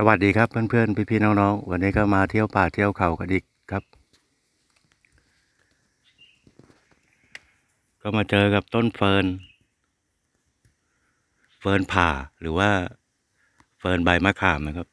สวัสดีครับเพื่อนๆพี่ๆน้องๆวันนี้ก็มาเที่ยวป่าเที่ยวเขากันอีกครับ ก็มาเจอกับต้นเฟิร์นเฟิร์นผ่าหรือว่า เฟิร์นใบมะขามนะครับ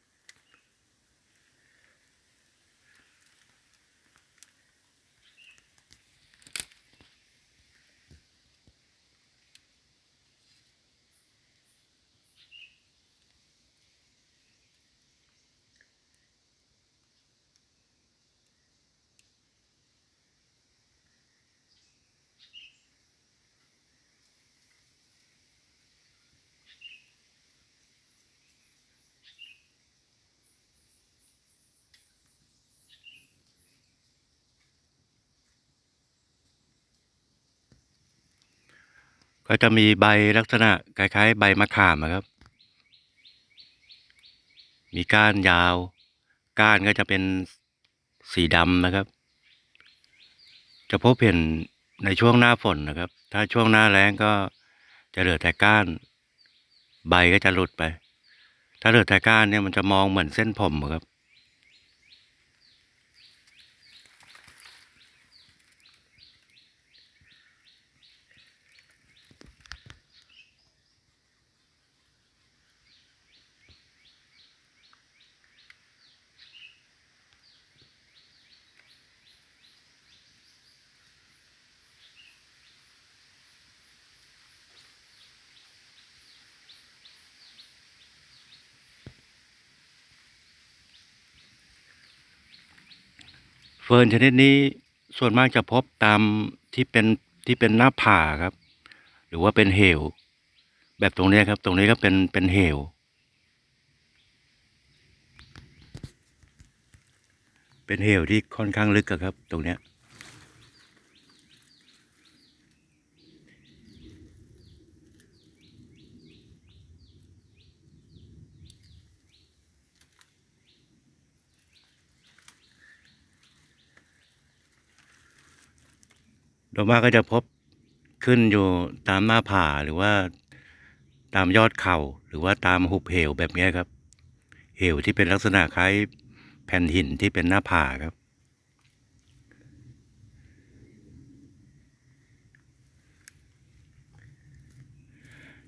ก็จะมีใบลักษณะคล้ายๆ ใบมะขามครับ มีก้านยาว ก้านก็จะเป็นสีดำนะครับ จะพบเห็นในช่วงหน้าฝนนะครับ ถ้าช่วงหน้าแล้งก็จะเหลือแต่ก้าน ใบก็จะหลุดไป ถ้าเหลือแต่ก้านเนี่ยมันจะมองเหมือนเส้นผมครับ เฟิร์นชนิดนี้ส่วนมากจะพบตามที่เป็นที่เป็นหน้าผาครับ หรือว่าเป็นเหว แบบตรงนี้ครับ ตรงนี้ก็เป็นเป็นเหว เป็นเหวที่ค่อนข้างลึกครับ ตรงเนี้ย โดยมากก็จะพบขึ้นอยู่ตามหน้าผาหรือว่าตามยอดเขาหรือว่าตามหุบเหวแบบนี้ครับ เหวที่เป็นลักษณะคล้ายแผ่นหินที่เป็นหน้าผาครับ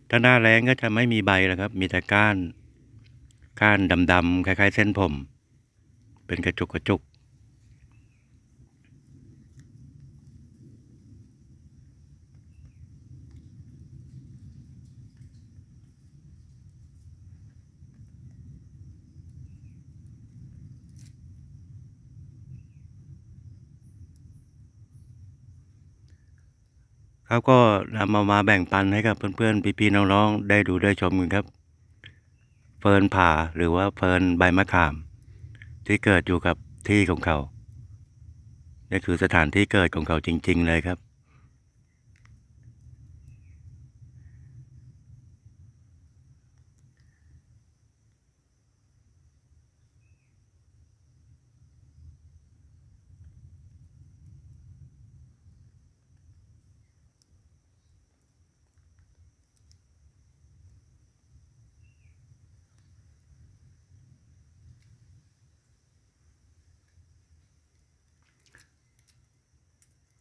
ถ้าหน้าแรงก็จะไม่มีใบแล้วครับ มีแต่ก้าน ก้านดำๆคล้าย ๆ เส้นผม เป็นกระจุกกระจุก ครับก็นำมามาแบ่งปันให้กับเพื่อนๆ พี่ๆ น้องๆ ได้ดูได้ชมกันครับ เฟิร์นผ่าหรือว่าเฟิร์นใบมะขาม ที่เกิดอยู่กับที่ของเขา นี่คือสถานที่เกิดของเขาจริง ๆ เลยครับ